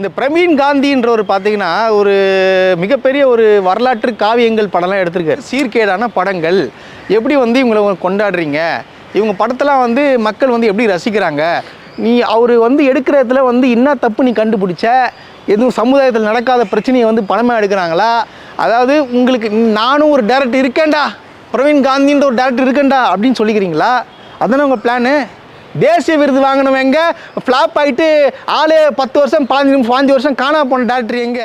இந்த பிரவீன் காந்தின்றவர் பார்த்தீங்கன்னா ஒரு மிகப்பெரிய ஒரு வரலாற்று காவியங்கள் படம்லாம் எடுத்திருக்காரு. சீர்கேடான படங்கள். எப்படி வந்து இவங்களை கொண்டாடுறீங்க? இவங்க படத்தெல்லாம் வந்து மக்கள் வந்து எப்படி ரசிக்கிறாங்க? நீ அவர் வந்து எடுக்கிறதுல வந்து என்ன தப்பு நீ கண்டுபிடிச்ச? எதுவும் சமுதாயத்தில் நடக்காத பிரச்சனையை வந்து படமாக எடுக்கிறாங்களா? அதாவது உங்களுக்கு நானும் ஒரு டேரக்டர் இருக்கேன்டா. பிரவீன் காந்தின்ற ஒரு டேரக்டர் இருக்கேன்டா அப்படின்னு சொல்லிக்கிறீங்களா? அதானே உங்கள் பிளானு தேசிய விருது வாங்கினவங்க ஃப்ளாப் ஆகிட்டு ஆளே பத்து வருஷம் பாஞ்சு நிமிஷம் பாஞ்சு வருஷம் காணா போன டாக்டர் எங்க?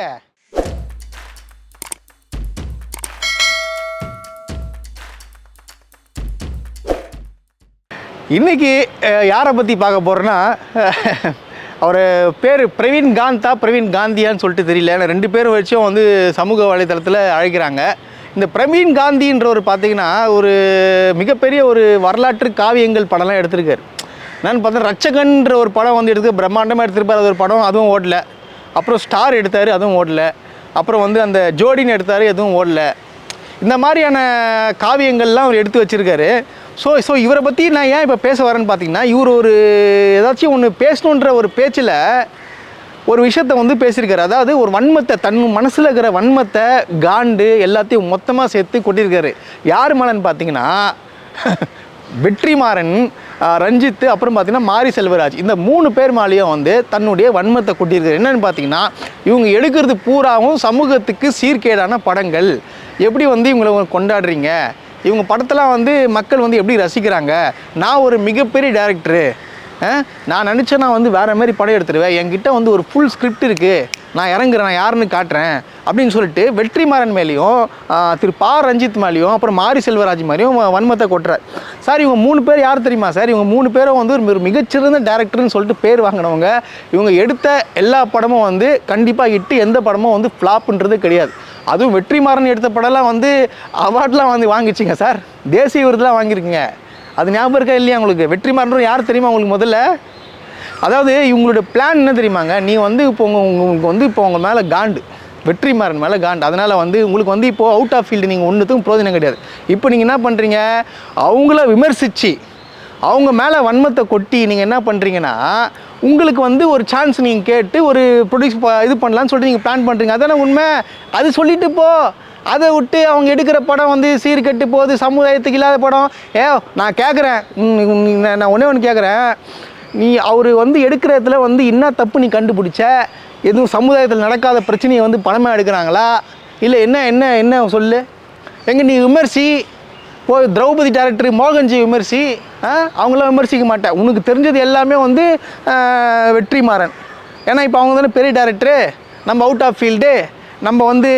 இன்னைக்கு யாரை பற்றி பார்க்க போகிறேன்னா அவர் பேர் பிரவீன் காந்தா பிரவீன் காந்தியான்னு சொல்லிட்டு தெரியல. ஏன்னா ரெண்டு பேரும் வச்சும் வந்து சமூக வலைதளத்தில் அழைக்கிறாங்க. இந்த பிரவீன் காந்தின்றவர் பார்த்தீங்கன்னா ஒரு மிகப்பெரிய ஒரு வரலாற்று காவியங்கள் படம்லாம் எடுத்திருக்காரு. நான் பார்த்தா ரட்சகன்ற ஒரு படம் வந்து எடுத்து பிரம்மாண்டமாக எடுத்திருப்பார். அது ஒரு படம் அதுவும் ஓடல. அப்புறம் ஸ்டார் எடுத்தார் அதுவும் ஓடல. அப்புறம் வந்து அந்த ஜோடின்னு எடுத்தார் எதுவும் ஓடல. இந்த மாதிரியான காவியங்கள்லாம் அவர் எடுத்து வச்சுருக்காரு. ஸோ ஸோ இவரை பற்றி நான் ஏன் இப்போ பேச வரேன்னு பார்த்தீங்கன்னா இவர் ஒரு ஏதாச்சும் ஒன்று பேசணுன்ற ஒரு பேச்சில் ஒரு விஷயத்த வந்து பேசியிருக்காரு. அதாவது ஒரு வன்மத்தை தன் மனசில் இருக்கிற வன்மத்தை காண்டு எல்லாத்தையும் மொத்தமாக சேர்த்து கொட்டியிருக்காரு. யார் மேலன்னு பார்த்தீங்கன்னா வெற்றிமாறன் ரஞ்சித் அப்புறம் பார்த்தீங்கன்னா மாரி செல்வராஜ். இந்த மூணு பேர் மேலேயும் வந்து தன்னுடைய வன்மத்தை கொட்டியிருக்கிறது என்னென்னு பார்த்தீங்கன்னா இவங்க எடுக்கிறது பூராவும் சமூகத்துக்கு சீர்கேடான படங்கள். எப்படி வந்து இவங்களை கொண்டாடுறீங்க? இவங்க படத்தெல்லாம் வந்து மக்கள் வந்து எப்படி ரசிக்கிறாங்க? நான் ஒரு மிகப்பெரிய டேரக்டரு நான் நினச்சேன் நான் வந்து வேறு மாதிரி படம் எடுத்துருவேன். என்கிட்ட வந்து ஒரு ஃபுல் ஸ்கிரிப்ட் இருக்குது நான் இறங்குறேன் நான் யாருன்னு காட்டுறேன் அப்படின்னு சொல்லிட்டு வெற்றிமாறன் மேலேயும் திரு பா. ரஞ்சித் மேலேயும் அப்புறம் மாரி செல்வராஜ் மாதிரியும் வன்மத்தை கொட்டுறார். சார் இவங்க மூணு பேர் யார் தெரியுமா சார்? இவங்க மூணு பேரும் வந்து ஒரு மிகச்சிறந்த டேரக்டர்னு சொல்லிட்டு பேர் வாங்கினவங்க. இவங்க எடுத்த எல்லா படமும் வந்து கண்டிப்பாக இட்டு எந்த படமும் வந்து ஃப்ளாப்புன்றது கிடையாது. அதுவும் வெற்றிமாறன் எடுத்த படம்லாம் வந்து அவார்ட்லாம் வந்து வாங்கிச்சிங்க சார். தேசிய விருதுலாம் வாங்கியிருக்கீங்க. அது ஞாபகம் இருக்கா இல்லையா உங்களுக்கு? வெற்றிமாறன் யார் தெரியுமா உங்களுக்கு முதல்ல? அதாவது இவங்களோட பிளான் என்ன தெரியுமாங்க? நீ வந்து இப்போ உங்கள் உங்களுக்கு வந்து இப்போ உங்கள் மேலே காண்டு. வெற்றிமாறன் மேலே காண்டு. அதனால் வந்து உங்களுக்கு வந்து இப்போது அவுட் ஆஃப் ஃபீல்டு நீங்கள் ஒன்றுத்துக்கும் பிரோஜனம் கிடையாது. இப்போ நீங்கள் என்ன பண்ணுறீங்க அவங்கள விமர்சித்து அவங்க மேலே வன்மத்தை கொட்டி நீங்கள் என்ன பண்ணுறீங்கன்னா உங்களுக்கு வந்து ஒரு சான்ஸ் நீங்கள் கேட்டு ஒரு ப்ரொடியூஸ் இது பண்ணலான்னு சொல்லிட்டு நீங்கள் பிளான் பண்ணுறீங்க அதானே உண்மை? அது சொல்லிட்டு போ. அதை விட்டு அவங்க எடுக்கிற படம் வந்து சீர்கட்டு போகுது சமுதாயத்துக்கு இல்லாத படம். ஏ நான் கேட்குறேன் நான் ஒன்றே ஒன்று கேட்குறேன் நீ அவர் வந்து எடுக்கிறதுல வந்து என்ன தப்பு நீ கண்டுபிடிச்ச? எதுவும் சமுதாயத்தில் நடக்காத பிரச்சனையை வந்து பணமாக எடுக்கிறாங்களா? இல்லை என்ன என்ன என்ன சொல்லு? எங்கே நீ விமர்சி போய் திரௌபதி டேரக்டர் மோகன்ஜி விமர்சி ஆ அவங்களாம் விமர்சிக்க மாட்டேன். உனக்கு தெரிஞ்சது எல்லாமே வந்து வெற்றிமாறன். ஏன்னா இப்போ அவங்க தானே பெரிய டேரக்டரு நம்ம அவுட் ஆஃப் ஃபீல்டு நம்ம வந்து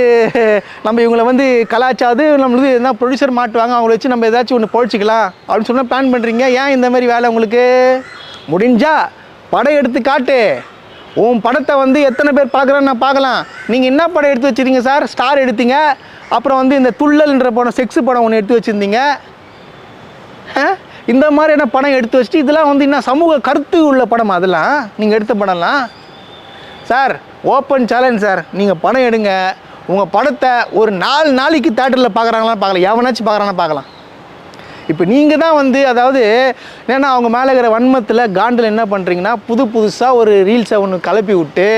நம்ம இவங்கள வந்து கலாச்சாது நம்மளுக்கு எதனா ப்ரொடியூசர் மாட்டுவாங்க அவங்கள வச்சு நம்ம ஏதாச்சும் ஒன்று பொழிச்சிக்கலாம். அப்படின்னு சொன்னால் பிளான் பண்ணுறீங்க ஏன் இந்த மாதிரி வேலை உங்களுக்கு? முடிஞ்சா படம் எடுத்து காட்டு. உன் படத்தை வந்து எத்தனை பேர் பார்க்குறான்னு நான் பார்க்கலாம். நீங்கள் என்ன படம் எடுத்து வச்சிருக்கீங்க சார்? ஸ்டார் எடுத்தீங்க. அப்புறம் வந்து இந்த துள்ளல்ன்ற படம் செக்ஸ் படம் ஒன்று எடுத்து வச்சுருந்தீங்க. ஆ? இந்த மாதிரியான படம் எடுத்து வச்சுட்டு இதெல்லாம் வந்து என்ன சமூக கருத்து உள்ள படம் அதெல்லாம்? நீங்கள் எடுத்த படம்லாம்? Sir open challenge sir. நீங்கள் படம் எடுங்க. உங்கள் படத்தை ஒரு நாலு நாளைக்கு தேட்டரில் பார்க்குறாங்களான்னு பார்க்கலாம். எவனாச்சும் பார்க்குறாங்கன்னா பார்க்கலாம். இப்போ நீங்கள் தான் வந்து அதாவது ஏன்னா அவங்க மேலே இருக்கிற வன்மத்தில் காண்டில் என்ன பண்ணுறீங்கன்னா புது புதுசாக ஒரு ரீல்ஸை ஒன்று கிளப்பி விட்டு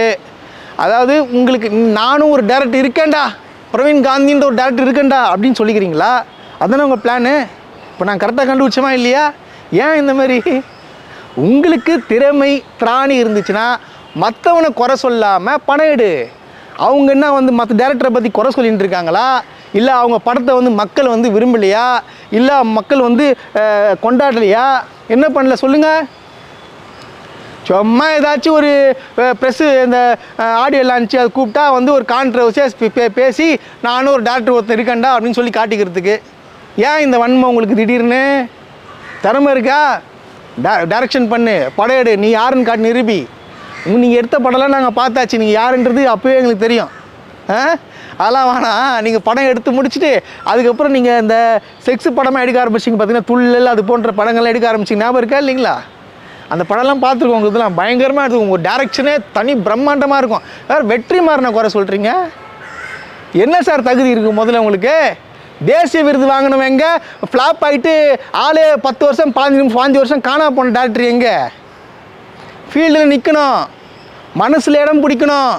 அதாவது உங்களுக்கு நானும் ஒரு டேரக்டர் இருக்கேன்டா. பிரவீன் காந்தின்ற ஒரு டேரக்டர் இருக்கேன்டா அப்படின்னு சொல்லிக்கிறீங்களா? அதானே உங்கள் பிளானு இப்போ நான் கரெக்டாக கண்டுபிடிச்சோமா இல்லையா? ஏன் இந்த மாதிரி? உங்களுக்கு திறமை திராணி இருந்துச்சுன்னா மற்றவனை குறை சொல்லாமல் பணம் எடு அவங்க என்ன வந்து மற்ற டேரக்டரை பற்றி குறை சொல்லிட்டு இருக்காங்களா? இல்லை அவங்க படத்தை வந்து மக்கள் வந்து விரும்பலையா? இல்லை மக்கள் வந்து கொண்டாடலையா? என்ன பண்ணல சொல்லுங்கள் சும்மா ஏதாச்சும் ஒரு ப்ரெஸ்ஸு இந்த ஆடியோ லான்ச்சு அது கூப்பிட்டா வந்து ஒரு கான்ட்ரவர்சியாக பேசி நானும் ஒரு டாக்டர் ஒருத்தர் இருக்கேன்டா அப்படின்னு சொல்லி காட்டிக்கிறதுக்கு. ஏன் இந்த வன்மை உங்களுக்கு திடீர்னு? திறமை இருக்கா? டைரக்ஷன் பண்ணு படம் எடு நீ யாருன்னு காட்டு நிரூபி. நீங்கள் எடுத்த படம்லாம் நாங்கள் பார்த்தாச்சு நீங்கள் யாருன்றது அப்போவே எங்களுக்கு தெரியும். அதெல்லாம் வேணாம். நீங்கள் படம் எடுத்து முடிச்சுட்டு அதுக்கப்புறம் நீங்கள் இந்த செக்ஸ் படமாக எடுக்க ஆரம்பிச்சிங்க பார்த்தீங்கன்னா துள்ளல் அது போன்ற படங்கள்லாம் எடுக்க ஆரம்பிச்சிங்க. ஞாபகம் இருக்கா இல்லைங்களா? அந்த படம்லாம் பார்த்துருக்கோம் உங்களுக்கு இதெல்லாம் பயங்கரமாக இருக்கும். உங்கள் டேரக்ஷனே தனி பிரம்மாண்டமாக இருக்கும். வேறு வெற்றி மாறின குறை சொல்கிறீங்க என்ன சார் தகுதி இருக்குது முதல்ல உங்களுக்கு? தேசிய விருது வாங்கினவங்க ஃப்ளாப் ஆகிட்டு ஆளே பத்து வருஷம் பாஞ்சு நிமிஷம் பாஞ்சு வருஷம் காணா போன டேரக்டர் எங்கே? ஃபீல்டில் நிற்கணும் மனசில் இடம் பிடிக்கணும்.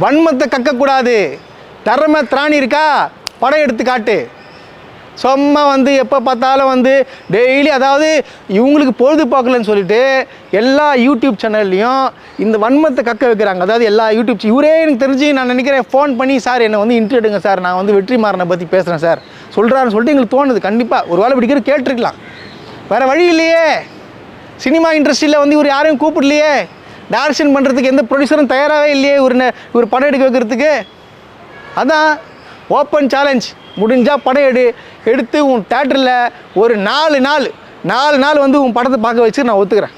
வன்மத்தை கக்கக்கூடாது. திறமை திராணி இருக்கா? படம் எடுத்து காட்டு. சும்மா வந்து எப்போ பார்த்தாலும் வந்து டெய்லி அதாவது இவங்களுக்கு பொழுதுபோக்கலன்னு சொல்லிட்டு எல்லா யூடியூப் சேனல்லையும் இந்த வன்மத்தை கக்க வைக்கிறாங்க. அதாவது எல்லா யூடியூப் இவரே எனக்கு தெரிஞ்சு நான் நினைக்கிறேன் ஃபோன் பண்ணி சார் என்னை வந்து இன்ட்ரி எடுங்க சார். நான் வந்து வெற்றிமாறனை பற்றி பேசுகிறேன் சார். சொல்கிறாருன்னு சொல்லிட்டு எங்களுக்கு தோணுது. கண்டிப்பாக ஒரு வேலை பிடிக்கிற கேட்டிருக்கலாம். வேறு வழி இல்லையே. சினிமா இண்டஸ்ட்ரியில் வந்து இவர் யாரையும் கூப்பிடலையே. டைரக்ஷன் பண்ணுறதுக்கு எந்த ப்ரொடியூசரும் தயாராகவே இல்லையே ஒரு இவர் படம் எடுக்க வைக்கிறதுக்கு? அதான் ஓப்பன் சேலஞ்ச் முடிஞ்சால் படம் எடு எடுத்து உன் தேட்டரில் ஒரு நாலு நாள் நாலு நாள் வந்து உன் படத்தை பார்க்க வச்சு நான் ஒத்துக்கிறேன்.